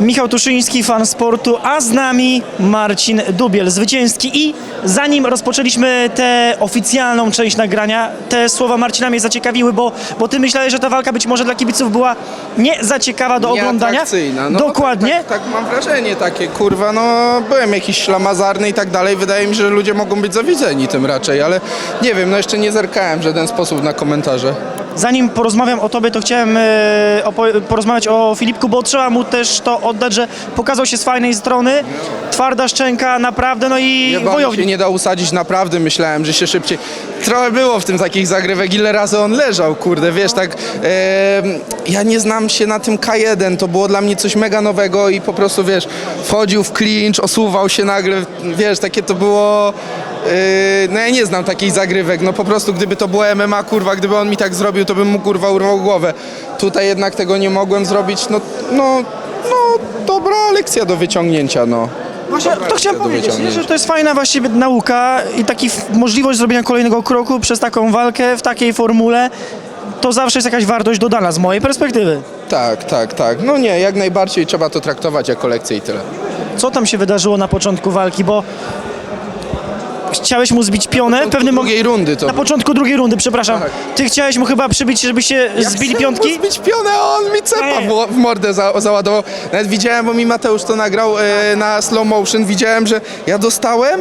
Michał Tuszyński, fan sportu, a z nami Marcin Dubiel, zwycięski. I zanim rozpoczęliśmy tę oficjalną część nagrania, te słowa Marcina mnie zaciekawiły, bo, bo ty myślałeś, że ta walka być może dla kibiców była nie za ciekawa do oglądania. Nieatrakcyjna. No, Dokładnie. Tak, tak, tak mam wrażenie takie, kurwa, no byłem jakiś ślamazarny i tak dalej. Wydaje mi się, że ludzie mogą być zawiedzeni tym raczej, ale nie wiem, no jeszcze nie zerkałem w żaden sposób na komentarze. Zanim porozmawiam o tobie, to chciałem e, porozmawiać o Filipku, bo trzeba mu też to oddać, że pokazał się z fajnej strony. Twarda szczęka, naprawdę, no i Jebany wojownik. się nie da usadzić, naprawdę myślałem, że się szybciej... Trochę było w tym takich zagrywek, ile razy on leżał, kurde, wiesz, tak... ja nie znam się na tym K1, to było dla mnie coś mega nowego i po prostu, wiesz, wchodził w clinch, osuwał się nagle, wiesz, takie to było... Yy, no ja nie znam takich zagrywek, no po prostu gdyby to było MMA, kurwa, gdyby on mi tak zrobił, to bym mu kurwa urwał głowę. Tutaj jednak tego nie mogłem zrobić, no, no, no, dobra lekcja do wyciągnięcia, no. Właśnie to chciałem do powiedzieć, nie? wyciągnięcia. że to jest fajna właściwie nauka i taki f- możliwość zrobienia kolejnego kroku przez taką walkę w takiej formule. To zawsze jest jakaś wartość dodana z mojej perspektywy. Tak, tak, tak. No nie, jak najbardziej trzeba to traktować jako lekcję i tyle. Co tam się wydarzyło na początku walki, bo chciałeś mu zbić pionę w pewnym drugiej rundy to Na było. początku drugiej rundy, przepraszam. Tak. Ty chciałeś mu chyba przybić, żeby się zbili piątki? Zbić pionę, a on mi cepa w, w mordę za, załadował. Nawet widziałem, bo mi Mateusz to nagrał e, na slow motion, widziałem, że ja dostałem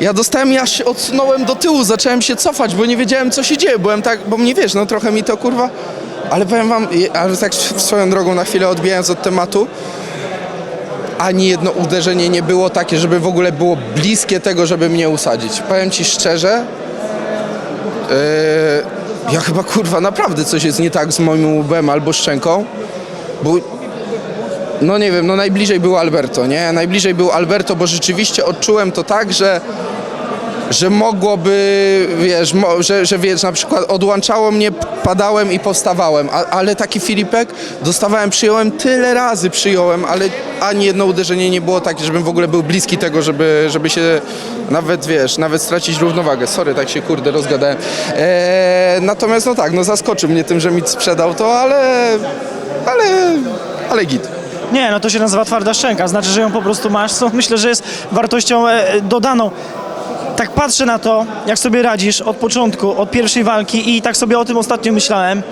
ja dostałem, ja się odsunąłem do tyłu, zacząłem się cofać, bo nie wiedziałem co się dzieje, byłem tak, bo mnie wiesz, no trochę mi to kurwa, ale powiem wam, je- ale tak swoją drogą na chwilę odbijając od tematu, ani jedno uderzenie nie było takie, żeby w ogóle było bliskie tego, żeby mnie usadzić. Powiem ci szczerze, ja chyba kurwa naprawdę coś jest nie tak z moim łbem albo szczęką, bo no nie wiem, no najbliżej był Alberto, nie? Najbliżej był Alberto, bo rzeczywiście odczułem to tak, że że mogłoby, wiesz, mo, że, że wiesz, na przykład odłączało mnie, padałem i powstawałem, a, ale taki Filipek dostawałem, przyjąłem tyle razy przyjąłem, ale ani jedno uderzenie nie było takie, żebym w ogóle był bliski tego, żeby, żeby się nawet, wiesz, nawet stracić równowagę. Sorry, tak się kurde rozgadałem. Eee, natomiast no tak, no zaskoczył mnie tym, że mi sprzedał to, ale, ale, ale git. Nie, no to się nazywa twarda szczęka, znaczy, że ją po prostu masz, co myślę, że jest wartością e, dodaną. Tak patrzę na to, jak sobie radzisz od początku, od pierwszej walki i tak sobie o tym ostatnio myślałem,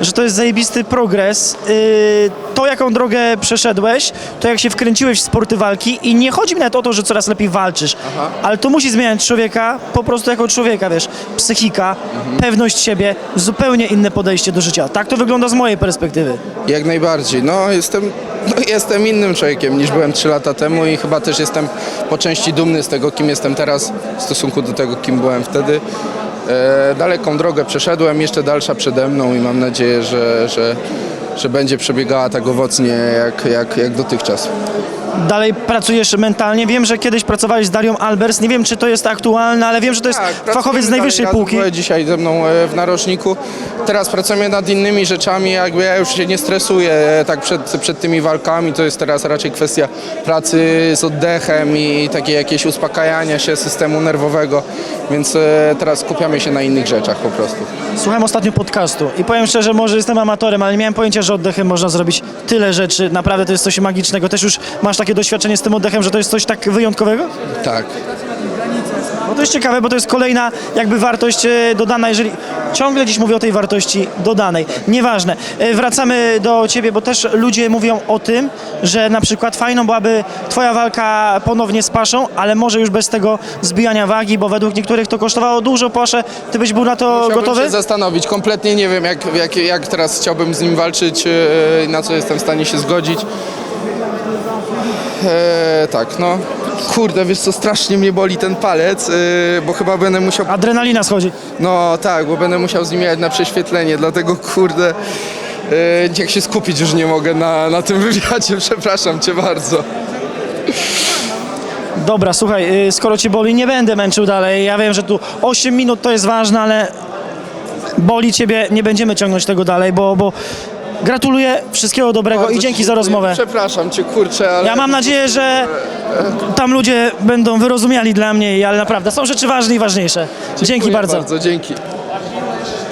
że to jest zajebisty progres. Yy, to, jaką drogę przeszedłeś, to jak się wkręciłeś w sporty walki i nie chodzi mi nawet o to, że coraz lepiej walczysz, ale to musi zmieniać człowieka po prostu jako człowieka, wiesz, psychika, pewność siebie, zupełnie inne podejście do życia. Tak to wygląda z mojej perspektywy. Jak najbardziej. No jestem, no, jestem innym człowiekiem niż byłem 3 lata temu i chyba też jestem po części dumny z tego, kim jestem teraz w stosunku do tego, kim byłem wtedy. E, daleką drogę przeszedłem, jeszcze dalsza przede mną i mam nadzieję, że, że, że będzie przebiegała tak owocnie jak, jak, jak dotychczas. Dalej pracujesz mentalnie. Wiem, że kiedyś pracowałeś z Darią Albers. Nie wiem, czy to jest aktualne, ale wiem, że to jest Tak, fachowiec z najwyższej dalej półki. razem, Dzisiaj ze mną e, w narożniku. Teraz pracujemy nad innymi rzeczami, jakby ja już się nie stresuję e, tak przed, przed tymi walkami. To jest teraz raczej kwestia pracy z oddechem i takie jakieś uspokajania się systemu nerwowego, więc e, teraz skupiamy się na innych rzeczach po prostu. Słuchałem ostatnio podcastu i powiem szczerze, może jestem amatorem, ale nie miałem pojęcia, że oddechem można zrobić tyle rzeczy. Naprawdę to jest coś magicznego. Też już masz takie doświadczenie z tym oddechem, że to jest coś tak wyjątkowego? Tak. No to jest ciekawe, bo to jest kolejna jakby wartość e, dodana, jeżeli ciągle dziś mówię o tej wartości dodanej. Nieważne. E, Wracamy do ciebie, bo też ludzie mówią o tym, że na przykład fajną byłaby twoja walka ponownie z Paszą, ale może już bez tego zbijania wagi, bo według niektórych to kosztowało dużo Paszę. Ty byś był na to Musiałbym gotowy? się zastanowić. Kompletnie nie wiem, jak, jak, jak teraz chciałbym z nim walczyć, e, na co jestem w stanie się zgodzić. E, tak, no. Kurde, wiesz co, strasznie mnie boli ten palec, e, bo chyba będę musiał... Adrenalina schodzi. No tak, bo będę musiał z nim jechać na prześwietlenie, dlatego kurde... E, jak się skupić już nie mogę na, na tym wywiadzie, przepraszam cię bardzo. Dobra, słuchaj, y, skoro cię boli, nie będę męczył dalej. Ja wiem, że tu 8 minut to jest ważne, ale boli ciebie, nie będziemy ciągnąć tego dalej, bo, bo gratuluję, wszystkiego dobrego Bardzo i dzięki ci za dziękuję. rozmowę. Przepraszam cię, kurczę, ale... Ja mam nadzieję, że tam ludzie będą wyrozumiali dla mnie, ale naprawdę są rzeczy ważne i ważniejsze. Dzięki Dziękuję bardzo. bardzo. Dzięki.